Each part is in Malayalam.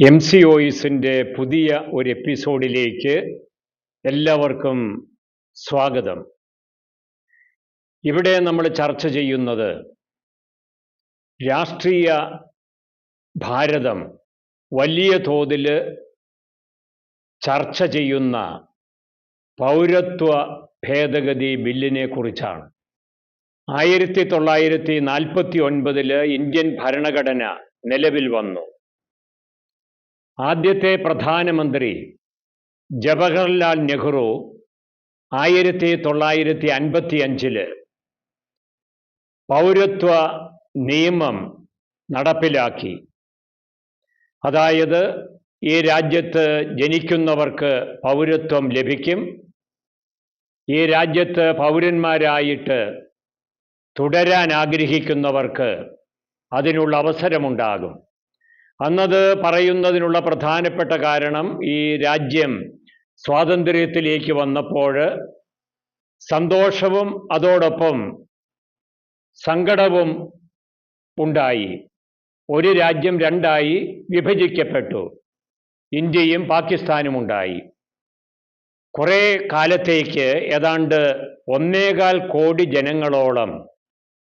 എം സി ഓയിസിന്റെ പുതിയ ഒരു എപ്പിസോഡിലേക്ക് എല്ലാവർക്കും സ്വാഗതം. ഇവിടെ നമ്മൾ ചർച്ച ചെയ്യുന്നത് രാഷ്ട്രീയ ഭാരതം വലിയ തോതിൽ ചർച്ച ചെയ്യുന്ന പൗരത്വ ഭേദഗതി ബില്ലിനെ കുറിച്ചാണ്. ആയിരത്തി തൊള്ളായിരത്തി നാൽപ്പത്തി ഒൻപതിൽ ഇന്ത്യൻ ഭരണഘടന നിലവിൽ വന്നു. ആദ്യത്തെ പ്രധാനമന്ത്രി ജവഹർലാൽ നെഹ്റു ആയിരത്തി തൊള്ളായിരത്തി അൻപത്തി അഞ്ചിൽ പൗരത്വ നിയമം നടപ്പിലാക്കി. അതായത് ഈ രാജ്യത്ത് ജനിക്കുന്നവർക്ക് പൗരത്വം ലഭിക്കും. ഈ രാജ്യത്ത് പൗരന്മാരായിട്ട് തുടരാൻ ആഗ്രഹിക്കുന്നവർക്ക് അതിനുള്ള അവസരമുണ്ടാകും. അന്നത് പറയുന്നതിനുള്ള പ്രധാനപ്പെട്ട കാരണം ഈ രാജ്യം സ്വാതന്ത്ര്യത്തിലേക്ക് വന്നപ്പോൾ സന്തോഷവും അതോടൊപ്പം സങ്കടവും ഉണ്ടായി. ഒരു രാജ്യം രണ്ടായി വിഭജിക്കപ്പെട്ടു. ഇന്ത്യയും പാകിസ്ഥാനും ഉണ്ടായി. കുറേ കാലത്തേക്ക് ഏതാണ്ട് ഒന്നേകാൽ കോടി ജനങ്ങളോളം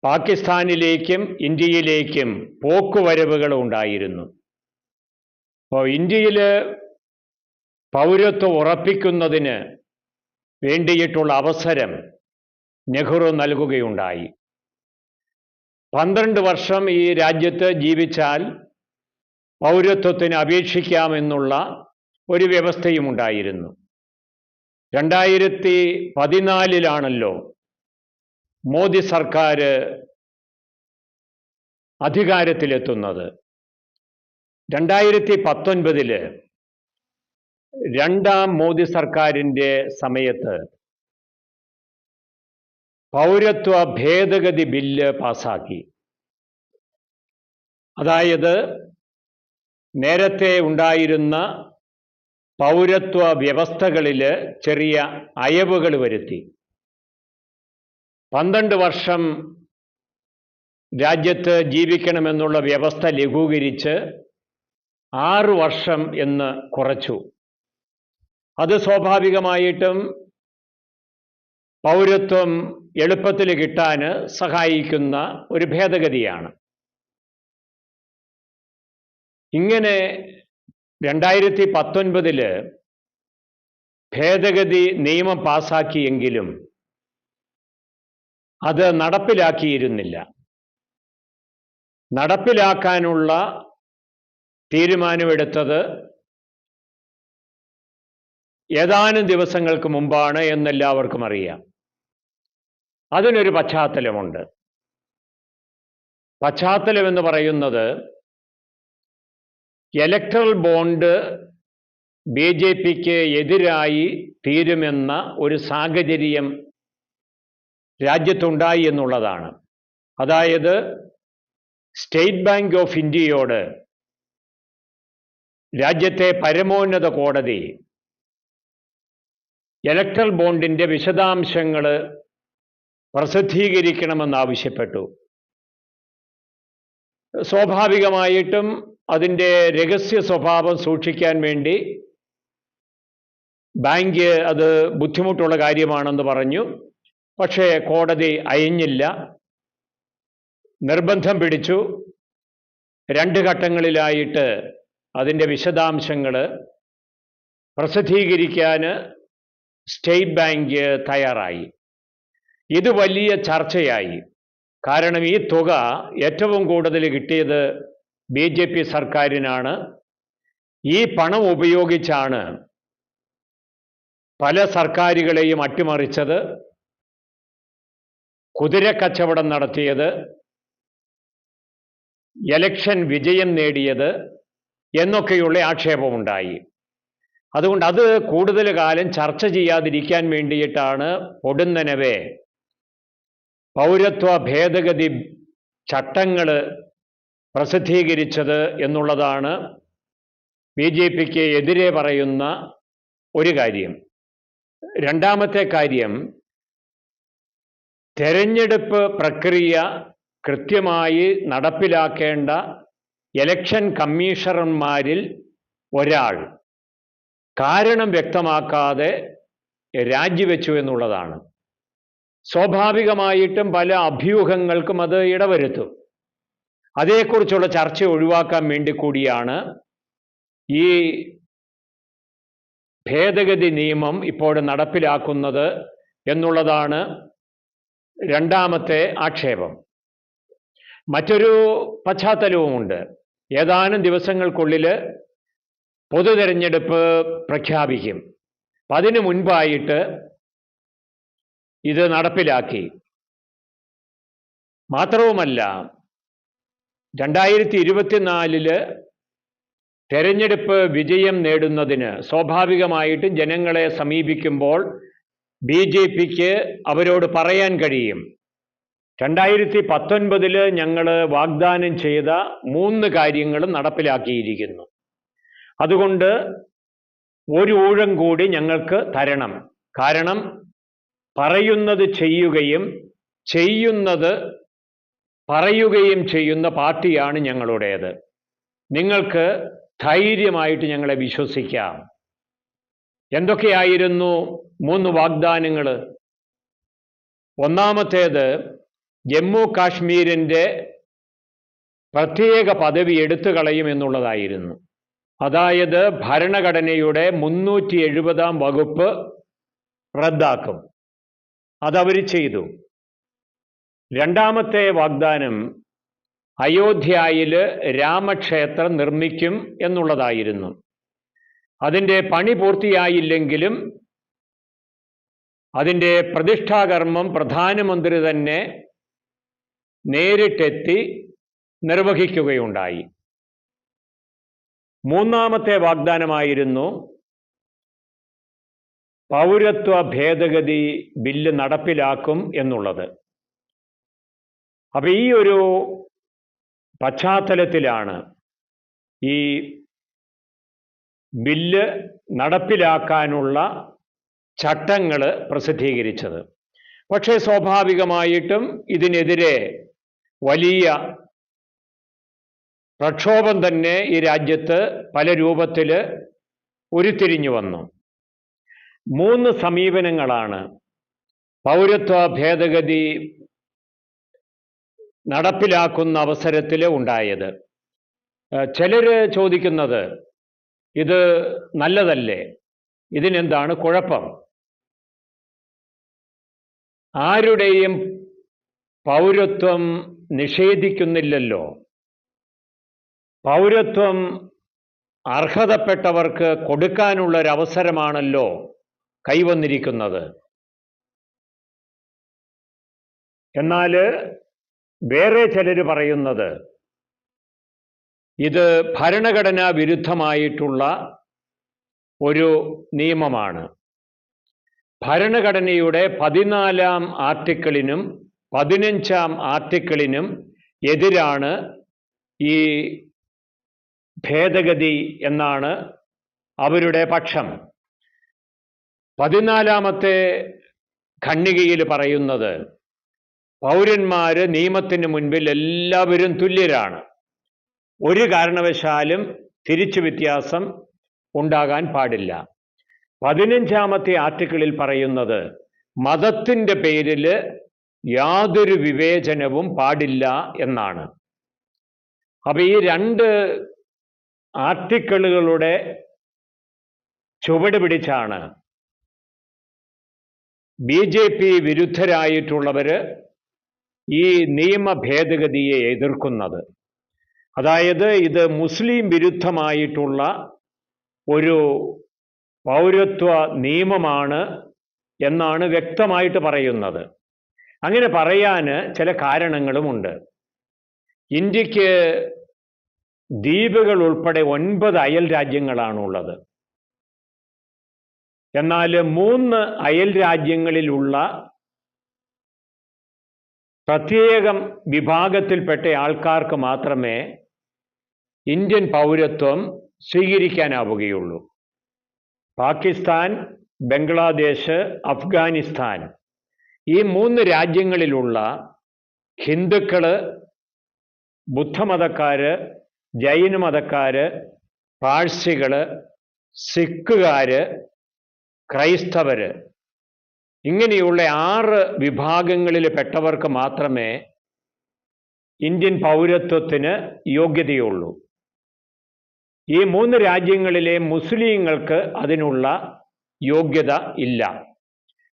പാകിസ്ഥാനിലേക്കും ഇന്ത്യയിലേക്കും പോക്കുവരവുകൾ ഉണ്ടായിരുന്നു. അപ്പോൾ ഇന്ത്യയിൽ പൗരത്വം ഉറപ്പിക്കുന്നതിന് വേണ്ടിയിട്ടുള്ള അവസരം നെഹ്റു നൽകുകയുണ്ടായി. പന്ത്രണ്ട് വർഷം ഈ രാജ്യത്ത് ജീവിച്ചാൽ പൗരത്വത്തിന് അപേക്ഷിക്കാമെന്നുള്ള ഒരു വ്യവസ്ഥയും ഉണ്ടായിരുന്നു. രണ്ടായിരത്തി പതിനാലിലാണല്ലോ മോദി സർക്കാർ അധികാരത്തിലെത്തുന്നത്. രണ്ടായിരത്തി പത്തൊൻപതിൽ രണ്ടാം മോദി സർക്കാരിന്റെ സമയത്ത് പൗരത്വ ഭേദഗതി ബില്ല് പാസാക്കി അതായത് നേരത്തെ ഉണ്ടായിരുന്ന പൗരത്വ വ്യവസ്ഥകളിൽ ചെറിയ അയവുകൾ വരുത്തി. പന്ത്രണ്ട് വർഷം രാജ്യത്ത് ജീവിക്കണമെന്നുള്ള വ്യവസ്ഥ ലഘൂകരിച്ച് ആറ് വർഷം എന്ന് കുറച്ചു. അത് സ്വാഭാവികമായിട്ടും പൗരത്വം എളുപ്പത്തിൽ കിട്ടാൻ സഹായിക്കുന്ന ഒരു ഭേദഗതിയാണ്. ഇങ്ങനെ രണ്ടായിരത്തി പത്തൊൻപതിൽ ഭേദഗതി നിയമം പാസാക്കിയെങ്കിലും അത് നടപ്പിലാക്കിയിരുന്നില്ല. നടപ്പിലാക്കാനുള്ള തീരുമാനമെടുത്തത് ഏതാനും ദിവസങ്ങൾക്ക് മുമ്പാണ് എന്നെല്ലാവർക്കും അറിയാം. അതിനൊരു പശ്ചാത്തലമുണ്ട്. പശ്ചാത്തലം എന്ന് പറയുന്നത് ഇലക്ട്രൽ ബോണ്ട് ബി ജെ പിക്ക് എതിരായി തീരുമെന്ന ഒരു സാഹചര്യം രാജ്യത്തുണ്ടായി എന്നുള്ളതാണ്. അതായത് സ്റ്റേറ്റ് ബാങ്ക് ഓഫ് ഇന്ത്യയോട് രാജ്യത്തെ പരമോന്നത കോടതി ഇലക്ട്രൽ ബോണ്ടിന്റെ വിശദാംശങ്ങൾ പ്രസിദ്ധീകരിക്കണമെന്നാവശ്യപ്പെട്ടു. സ്വാഭാവികമായിട്ടും അതിന്റെ രഹസ്യ സ്വഭാവം സൂക്ഷിക്കാൻ വേണ്ടി ബാങ്ക് അത് ബുദ്ധിമുട്ടുള്ള കാര്യമാണെന്ന് പറഞ്ഞു. പക്ഷേ കോടതി അയഞ്ഞില്ല. നിർബന്ധം പിടിച്ചു. രണ്ട് ഘട്ടങ്ങളിലായിട്ട് അതിന്റെ വിശദാംശങ്ങൾ പ്രസിദ്ധീകരിക്കാൻ സ്റ്റേറ്റ് ബാങ്ക് തയ്യാറായി. ഇത് വലിയ ചർച്ചയായി. കാരണം ഈ തുക ഏറ്റവും കൂടുതൽ കിട്ടിയത് ബി ജെ പി സർക്കാരിനാണ്. ഈ പണം ഉപയോഗിച്ചാണ് പല സർക്കാരുകളെയും അട്ടിമറിച്ചത് കുതിരക്കച്ചവടം നടത്തിയത് എലക്ഷൻ വിജയം നേടിയത് എന്നൊക്കെയുള്ള ആക്ഷേപമുണ്ടായി. അതുകൊണ്ട് അത് കൂടുതൽ കാലം ചർച്ച ചെയ്യാതിരിക്കാൻ വേണ്ടിയിട്ടാണ് ഒടുന്നനവെ പൗരത്വ ഭേദഗതി ചട്ടങ്ങൾ പ്രസിദ്ധീകരിച്ചത് എന്നുള്ളതാണ് ബി ജെ പിക്ക് എതിരെ പറയുന്ന ഒരു കാര്യം. രണ്ടാമത്തെ കാര്യം തെരഞ്ഞെടുപ്പ് പ്രക്രിയ കൃത്യമായി നടപ്പിലാക്കേണ്ട ഇലക്ഷൻ കമ്മീഷണർമാരിൽ ഒരാൾ കാരണം വ്യക്തമാക്കാതെ രാജിവെച്ചു എന്നുള്ളതാണ്. സ്വാഭാവികമായിട്ടും പല അഭ്യൂഹങ്ങൾക്കും അത് ഇടവരുത്തും. അതേക്കുറിച്ചുള്ള ചർച്ച ഒഴിവാക്കാൻ വേണ്ടി കൂടിയാണ് ഈ ഭേദഗതി നിയമം ഇപ്പോൾ നടപ്പിലാക്കുന്നത് എന്നുള്ളതാണ് രണ്ടാമത്തെ ആക്ഷേപം. മറ്റൊരു പശ്ചാത്തലവുമുണ്ട്. ഏതാനും ദിവസങ്ങൾക്കുള്ളിൽ പൊതു തെരഞ്ഞെടുപ്പ് പ്രഖ്യാപിക്കും. അപ്പം അതിനു മുൻപായിട്ട് ഇത് നടപ്പിലാക്കി. മാത്രവുമല്ല രണ്ടായിരത്തി ഇരുപത്തിനാലിൽ തെരഞ്ഞെടുപ്പ് വിജയം നേടുന്നതിന് സ്വാഭാവികമായിട്ടും ജനങ്ങളെ സമീപിക്കുമ്പോൾ ബി ജെ പിക്ക് അവരോട് പറയാൻ കഴിയും. രണ്ടായിരത്തി പത്തൊൻപതിൽ ഞങ്ങൾ വാഗ്ദാനം ചെയ്ത മൂന്ന് കാര്യങ്ങൾ നടപ്പിലാക്കിയിരിക്കുന്നു. അതുകൊണ്ട് ഒരു ഊഴം കൂടി ഞങ്ങൾക്ക് തരണം. കാരണം പറയുന്നത് ചെയ്യുകയും ചെയ്യുന്നത് പറയുകയും ചെയ്യുന്ന പാർട്ടിയാണ് ഞങ്ങളുടേത്. നിങ്ങൾക്ക് ധൈര്യമായിട്ട് ഞങ്ങളെ വിശ്വസിക്കാം. എന്തൊക്കെയായിരുന്നു മൂന്ന് വാഗ്ദാനങ്ങൾ ഒന്നാമത്തേത് ജമ്മു കാശ്മീരിന്റെ പ്രത്യേക പദവി എടുത്തു കളയുമെന്നുള്ളതായിരുന്നു അതായത് ഭരണഘടനയുടെ മുന്നൂറ്റി എഴുപതാം വകുപ്പ് റദ്ദാക്കും. അതവർ ചെയ്തു. രണ്ടാമത്തെ വാഗ്ദാനം അയോധ്യയിൽ രാമക്ഷേത്രം നിർമ്മിക്കും എന്നുള്ളതായിരുന്നു. അതിന്റെ പണി പൂർത്തിയായില്ലെങ്കിലും അതിന്റെ പ്രതിഷ്ഠാകർമ്മം പ്രധാനമന്ത്രി തന്നെ നേരിട്ടെത്തി നിർവഹിക്കുകയുണ്ടായി. മൂന്നാമത്തെ വാഗ്ദാനമായിരുന്നു പൗരത്വ ഭേദഗതി ബില്ല് നടപ്പിലാക്കും എന്നുള്ളത്. അപ്പൊ ഈ ഒരു പശ്ചാത്തലത്തിലാണ് ഈ ബില്ല് നടപ്പിലാക്കാനുള്ള ചട്ടങ്ങൾ പ്രസിദ്ധീകരിച്ചത്. പക്ഷേ സ്വാഭാവികമായിട്ടും ഇതിനെതിരെ വലിയ പ്രക്ഷോഭം തന്നെ ഈ രാജ്യത്ത് പല രൂപത്തിൽ ഉരുത്തിരിഞ്ഞു വന്നു. മൂന്ന് സമീപനങ്ങളാണ്. പൗരത്വ ഭേദഗതി നടപ്പിലാക്കുന്ന അവസരത്തിൽ ഉണ്ടായത്. ചിലർ ചോദിക്കുന്നത് ഇത് നല്ലതല്ലേ? ഇതിനെന്താണ് കുഴപ്പം? ആരുടെയും പൗരത്വം നിഷേധിക്കുന്നില്ലല്ലോ. പൗരത്വം അർഹതപ്പെട്ടവർക്ക് കൊടുക്കാനുള്ള കൊടുക്കാനുള്ളൊരവസരമാണല്ലോ കൈവന്നിരിക്കുന്നത്. എന്നാൽ വേറെ ചിലർ പറയുന്നത് ഇത് ഭരണഘടനാ വിരുദ്ധമായിട്ടുള്ള ഒരു നിയമമാണ്. ഭരണഘടനയുടെ പതിനാലാം ആർട്ടിക്കിളിനും പതിനഞ്ചാം ആർട്ടിക്കിളിനും എതിരാണ് ഈ ഭേദഗതി എന്നാണ് അവരുടെ പക്ഷം. പതിനാലാമത്തെ ഖണ്ഡികയിൽ പറയുന്നത് പൗരന്മാര് നിയമത്തിന് മുൻപിൽ എല്ലാവരും തുല്യരാണ്. ഒരു കാരണവശാലും തിരിച്ചു വ്യത്യാസം ഉണ്ടാകാൻ പാടില്ല. പതിനഞ്ചാമത്തെ ആർട്ടിക്കിളിൽ പറയുന്നത് മതത്തിന്റെ പേരിൽ യാതൊരു വിവേചനവും പാടില്ല എന്നാണ്. അപ്പൊ ഈ രണ്ട് ആർട്ടിക്കിളുകളുടെ ചുവട് പിടിച്ചാണ് ബി ജെ പി വിരുദ്ധരായിട്ടുള്ളവര് ഈ നിയമ ഭേദഗതിയെ എതിർക്കുന്നത്. അതായത് ഇത് മുസ്ലിം വിരുദ്ധമായിട്ടുള്ള ഒരു പൗരത്വ നിയമമാണ് എന്നാണ് വ്യക്തമായിട്ട് പറയുന്നത്. അങ്ങനെ പറയാൻ ചില കാരണങ്ങളുമുണ്ട് ഇന്ത്യയ്ക്ക് ദ്വീപുകൾ ഉൾപ്പെടെ ഒൻപത് അയൽ രാജ്യങ്ങളാണുള്ളത്. എന്നാൽ മൂന്ന് അയൽ രാജ്യങ്ങളിലുള്ള പ്രത്യേകം വിഭാഗത്തിൽപ്പെട്ട ആൾക്കാർക്ക് മാത്രമേ ഇന്ത്യൻ പൗരത്വം സ്വീകരിക്കാനാവുകയുള്ളൂ. പാകിസ്ഥാൻ ബംഗ്ലാദേശ് അഫ്ഗാനിസ്ഥാൻ. ഈ മൂന്ന് രാജ്യങ്ങളിലുള്ള ഹിന്ദുക്കൾ ബുദ്ധമതക്കാര് ജൈന മതക്കാര് പാഴ്സികൾ സിഖുകാർ ക്രൈസ്തവർ ഇങ്ങനെയുള്ള ആറ് വിഭാഗങ്ങളിൽ പെട്ടവർക്ക് മാത്രമേ ഇന്ത്യൻ പൗരത്വത്തിന് യോഗ്യതയുള്ളൂ. ഈ മൂന്ന് രാജ്യങ്ങളിലെ മുസ്ലിങ്ങൾക്ക് അതിനുള്ള യോഗ്യത ഇല്ല.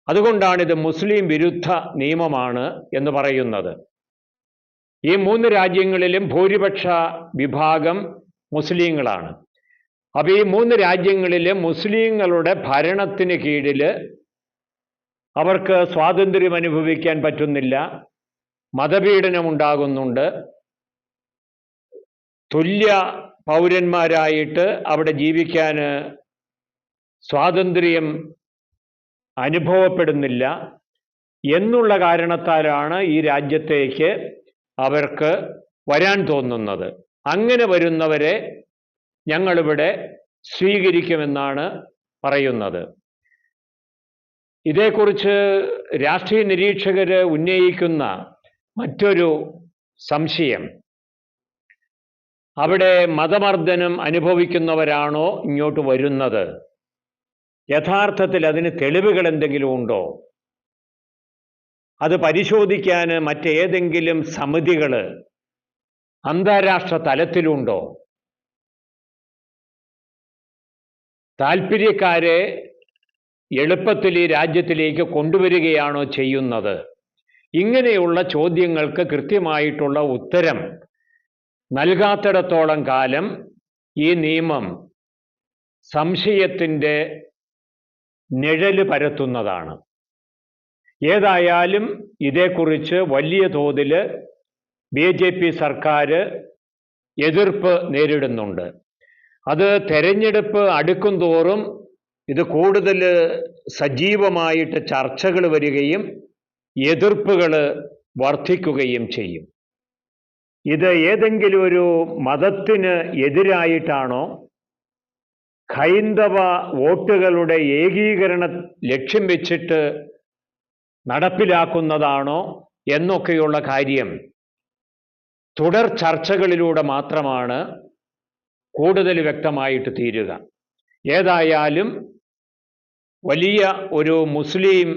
അതുകൊണ്ടാണ് ഇത് മുസ്ലിം വിരുദ്ധ നിയമമാണ് എന്ന് പറയുന്നത്. ഈ മൂന്ന് രാജ്യങ്ങളിലും ഭൂരിപക്ഷ വിഭാഗം മുസ്ലിങ്ങളാണ്. അപ്പോൾ ഈ മൂന്ന് രാജ്യങ്ങളിലെ മുസ്ലിങ്ങളുടെ ഭരണത്തിന് കീഴിൽ അവർക്ക് സ്വാതന്ത്ര്യം അനുഭവിക്കാൻ പറ്റുന്നില്ല. മതപീഡനം ഉണ്ടാകുന്നുണ്ട്. തുല്യ പൗരന്മാരായിട്ട് അവിടെ ജീവിക്കാൻ സ്വാതന്ത്ര്യം അനുഭവപ്പെടുന്നില്ല എന്നുള്ള കാരണത്താലാണ് ഈ രാജ്യത്തേക്ക് അവർക്ക് വരാൻ തോന്നുന്നത്. അങ്ങനെ വരുന്നവരെ ഞങ്ങളിവിടെ സ്വീകരിക്കുമെന്നാണ് പറയുന്നത്. ഇതേക്കുറിച്ച് രാഷ്ട്രീയ നിരീക്ഷകർ ഉന്നയിക്കുന്ന മറ്റൊരു സംശയം. അവിടെ മതമർദ്ദനം അനുഭവിക്കുന്നവരാണോ ഇങ്ങോട്ട് വരുന്നത്? യഥാർത്ഥത്തിൽ അതിന് തെളിവുകൾ എന്തെങ്കിലും ഉണ്ടോ? അത് പരിശോധിക്കാൻ മറ്റേതെങ്കിലും സമിതികൾ അന്താരാഷ്ട്ര തലത്തിലുണ്ടോ? താല്പര്യക്കാരെ എളുപ്പത്തിൽ ഈ രാജ്യത്തിലേക്ക് കൊണ്ടുവരികയാണോ ചെയ്യുന്നത്? ഇങ്ങനെയുള്ള ചോദ്യങ്ങൾക്ക് കൃത്യമായിട്ടുള്ള ഉത്തരം നൽകാത്തിടത്തോളം കാലം ഈ നിയമം സംശയത്തിന്റെ നിഴൽ പരത്തുന്നതാണ്. ഏതായാലും ഇതേക്കുറിച്ച് വലിയ തോതിൽ ബി ജെ പി സർക്കാർ എതിർപ്പ് നേരിടുന്നുണ്ട്. അത് തെരഞ്ഞെടുപ്പ് അടുക്കും തോറും ഇത് കൂടുതൽ സജീവമായിട്ട് ചർച്ചകൾ വരികയും എതിർപ്പുകൾ വർദ്ധിക്കുകയും ചെയ്യും. ഇത് ഏതെങ്കിലും ഒരു മതത്തിന് എതിരായിട്ടാണോ ഹൈന്ദവ വോട്ടുകളുടെ ഏകീകരണ ലക്ഷ്യം വെച്ചിട്ട് നടപ്പിലാക്കുന്നതാണോ എന്നൊക്കെയുള്ള കാര്യം തുടർ ചർച്ചകളിലൂടെ മാത്രമാണ് കൂടുതൽ വ്യക്തമായിട്ട് തീരുക. ഏതായാലും വലിയ ഒരു മുസ്ലിം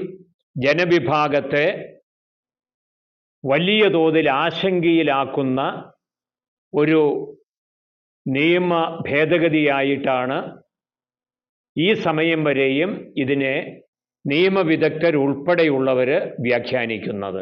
ജനവിഭാഗത്തെ വലിയ തോതിൽ ആശങ്കയിലാക്കുന്ന ഒരു നിയമ ഭേദഗതിയായിട്ടാണ് ഈ സമയം വരെയും ഇതിനെ നിയമവിദഗ്ധരുൾപ്പെടെയുള്ളവർ വ്യാഖ്യാനിക്കുന്നത്.